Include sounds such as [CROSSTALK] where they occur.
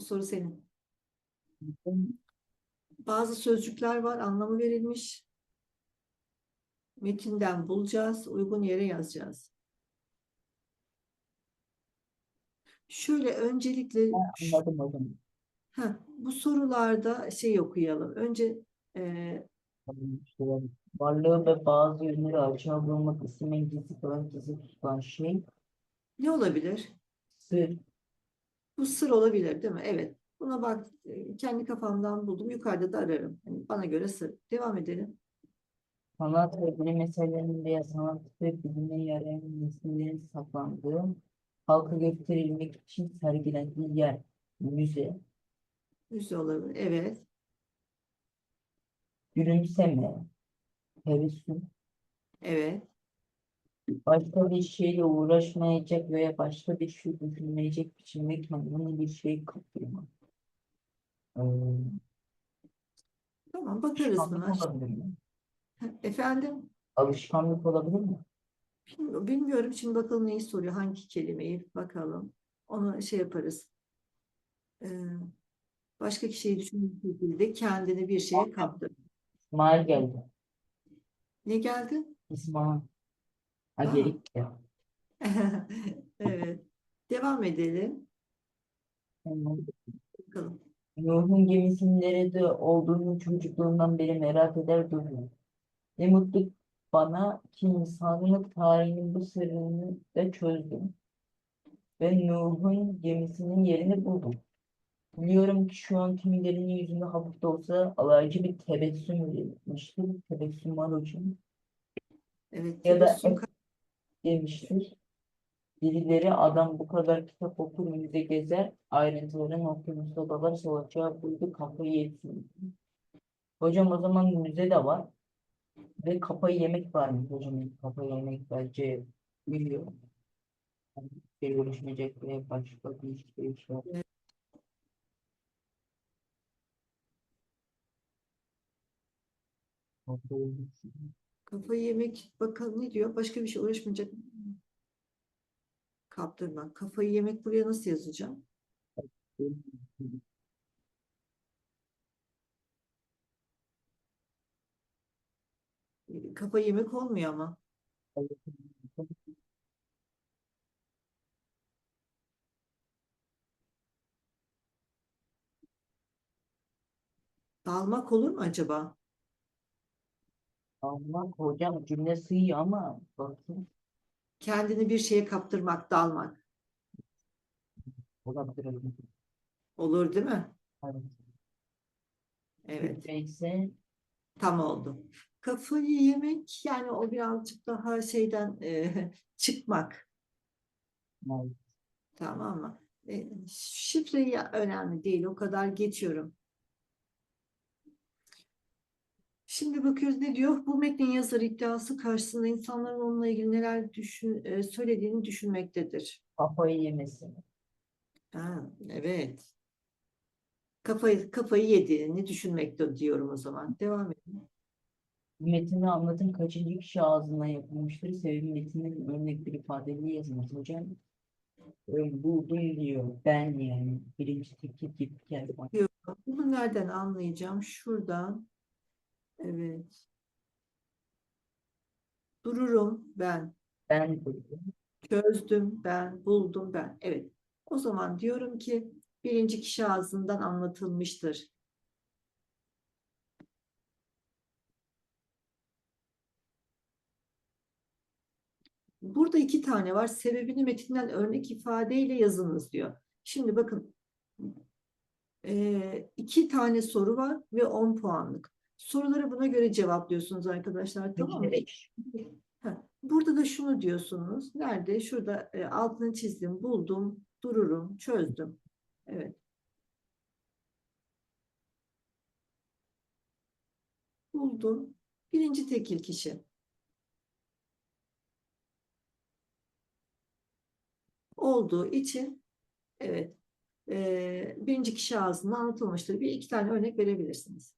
soru senin. Bazı sözcükler var, anlamı verilmiş. Metinden bulacağız, uygun yere yazacağız. Şöyle öncelikle Anladım hocam. Heh, bu sorularda şey okuyalım. Önce e, varlığı ve bazı yönleri açığa vurmak istemeyen gizli kalan gizli tutulan şey ne olabilir? sır. Bu sır olabilir, değil mi? Evet. Buna bak, e, kendi kafamdan buldum. Yukarıda da ararım. Yani bana göre sır. Devam edelim. Sanat ve bilim eserlerinin veya sanat ve bilime yarayan nesnelerin saklandığı, halka gösterilmek için sergilendiği yer, müze, Müze olabilir. Evet. gülümseme, tebessüm, Evet. Başka bir şeyle uğraşmayacak veya başka bir şey düşünmeyecek biçimde kendine bir şey kaptırmak. Ee, Tamam, bakarız buna. alışkanlık olabilir mi? Efendim? Alışkanlık olabilir mi? Bilmiyorum, bilmiyorum. Şimdi bakalım neyi soruyor, hangi kelimeyi bakalım. Onu şey yaparız. Ee, başka kişiyi düşündüğü şekilde kendini bir şeye kaptır. İsmail geldi. Ne geldi? İsmail. Ha Aa. gelik ya. [LAUGHS] Evet. Devam edelim. Tamam. Bakalım. Nuh'un gemisinin nerede olduğunu çocukluğumdan beri merak eder durdum. Ne mutlu bana ki insanlık tarihinin bu sırrını da çözdüm. Ve Nuh'un gemisinin yerini buldum. Biliyorum ki şu an kimilerinin yüzünde hafif de olsa alaycı bir tebessüm verilmiştir. Tebessüm var hocam. Evet. Ya da tebessüm demiştir. Birileri adam bu kadar kitap okur müze gezer ayrıntılarını okyanus odalar solacağı buydu kafayı yesin. Hocam o zaman müze de var. Ve kafayı yemek var mı hocam? Kafayı yemek bence. Yani bir görüşmeyecek ve başka bir şey şey yok. Kafayı yemek. Kafayı yemek bakalım ne diyor? Başka bir şey uğraşmayacak. Kaptırmak. Kafayı yemek buraya nasıl yazacağım? Kafayı yemek olmuyor ama. Dalmak olur mu acaba? Allah hocam cümle sığıyor ama bakın Kendini bir şeye kaptırmak, dalmak. olabilir. Olur değil mi? Evet. İse Tam oldu. Kafayı yemek yani o birazcık daha şeyden e, [LAUGHS] çıkmak. Tamam mı? E, şifreyi önemli değil. O kadar geçiyorum. Şimdi bakıyoruz ne diyor? Bu metnin yazarı iddiası karşısında insanların onunla ilgili neler düşün, e, söylediğini düşünmektedir. kafayı yemesi. Ha, evet. Kafayı, kafayı yediğini düşünmekte diyorum o zaman. Devam edelim. Metini anlatın kaçıncı kişi ağzından yapılmıştır? Sebebi metinin örnek bir ifadeli yazılması hocam. Öyle buldum diyor. Ben yani. Birinci tekil gibi geldi. Bunu nereden anlayacağım? Şuradan. Evet. Dururum ben. Ben buldum. Çözdüm ben. Buldum ben. Evet. O zaman diyorum ki birinci kişi ağzından anlatılmıştır. Burada iki tane var. Sebebini metinden örnek ifadeyle yazınız diyor. Şimdi bakın eee, iki tane soru var ve 10 puanlık. Soruları buna göre cevaplıyorsunuz arkadaşlar. Tamam mı? Burada da şunu diyorsunuz. Nerede? Şurada e, altını çizdim, buldum, dururum, çözdüm. Evet. Buldum. Birinci tekil kişi. Olduğu için evet e, birinci kişi ağzından anlatılmıştır. Bir iki tane örnek verebilirsiniz.